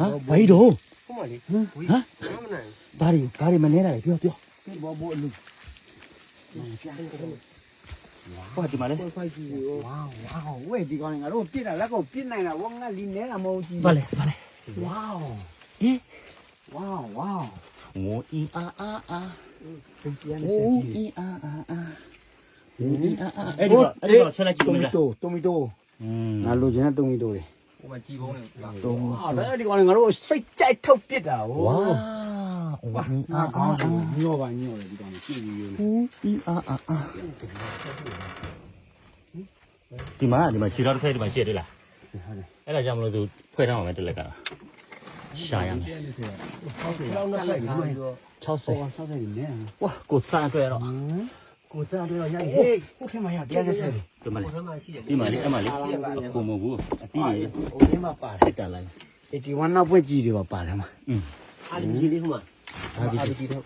ဟာဘာကြီးတော့ဟုတ်မလေးဟမ်ဝေးဟမ်မနိုင်ဘာတွေဘာတွေမနေလိုက်ပြောပြောဘူးဘောဘောအလူဟောဒီမှာလေဖိုက်ကြီးရောဝါဝါဝဲဒီကောင်ငါတို့ပြစ်တာလက်ကိုပြစ်နိုင်တာဝငါလီနေတာမဟုတ်ကြီးဘာလဲဘာလဲဝါဟင်ဝါဝါဝီအီအာအာအာပြန်ပြန်ဝနေစီက်အီကြီးအာအာအာဝီအီအာအာအဲ့ဒီကအဲ့ဒီကဆက်လိုက်ကြည့်တိုမမီလားတိုတိုမီတိုอืมငါလိုချင်တဲ့တိုမီတိုတွေ ဟိုမှာကြည်ကုန်းနေလားတုံးဟာဒါဒီကောင်ငါတို့စိတ်ကြိုက်ထုတ်ပြစ်တာဟိုဝါဝီအာအာအာညောပါညောတယ်ဒီကောင်ကြည့်ပြီးရောဝီအာအာအာဒီမှာဒီမှာခြေတော်တစ်ဖက်ဒီမှာရှိရတယ်လားဟုတ်တယ်အဲ့ဒါကြောင့်မလို့သူဖွဲ့ထားမှာပဲတစ်လက်ကရှာရမယ်ကျောင်းနဲ့ဆိုင်ပြီးတော့60ဆောဆောက်တယ်နေဟဝါကိုစားအတွက်တော့မ် ကိုသားတော့ရိုက်ဟေးဟုတ်တယ်မရတရားဆက်တယ်ဒီမှာလေကိုသားမှရှိတယ်ဒီမှာလေအမလေးအခုမဟုတ်ဘူးအတီးရဟိုထဲမှာပါတယ်တက်လိုက်81နောက်ပွင့်ကြီးတွေပါပါတယ်မှာอืมအာလီကြီးလေးဟိုမှာအာလီကြီးတော့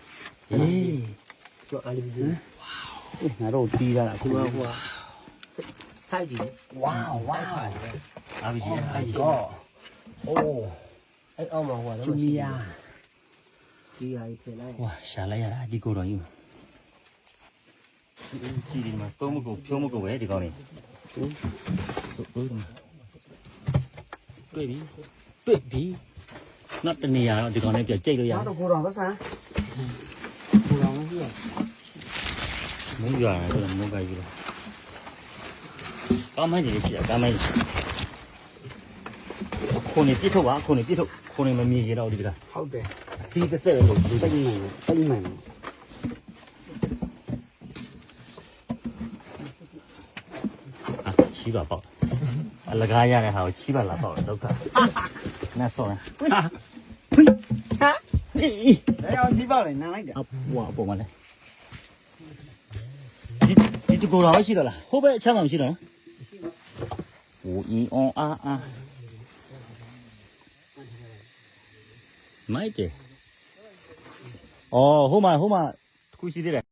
အေးကျော်အာလီကြီးငါတို့တီးရတာဒီမှာဟိုစိုက်တယ်ဝါဝါအာဘီကြီးအိုင်ကောအိုးအဲ့အောက်မှာဟိုဂျူနီယာဒီဟာကြီးပြင်လိုက်ဝါရှာလိုက်ရတာဒီကိုတော်ကြီး ကြည့်ဒီမှာသုံးမကိုဖြိုးမကိုပဲဒီကောင်းနေဟုတ်ဟုတ်တွေ့ပြီတွေ့ပြီနောက်တနေရာတော့ဒီကောင်းလေးပြကြိတ်လို့ရနောက်တော့ကိုတော်သဆန်းကိုတော်မရှိရမင်းရတယ်ဆိုတော့မဟုတ်ပါဘူးကောင်းမကြီးရှိရကောင်းမကြီးခုန်နေပြစ်ထုတ်ပါခုန်နေပြစ်ထုတ်ခုန်နေမမြင်ရတော့ဒီကလားဟုတ်တယ်ဒီတစ်သက်လို့ဒီတိတ်နိုင်တိတ်နိုင် အာ ချီးပါပေါ့အလကားရတဲ့ဟာကိုချီးပါလာပေါ့ဒုက္ခနတ်ဆောင်းဟာဟာအေးလဲအောင်စီးပါလေနားလိုက်တယ်အပွားပုံမလဲဒီဒီတကူတော်ရှိတော့လားဟိုဘက်အချမ်းမှမရှိတော့နော်ဟိုအင်းအောင်အာအာမိုက်တယ်အော်ဟိုမှာဟိုမှာတစ်ခုရှိသေးတယ်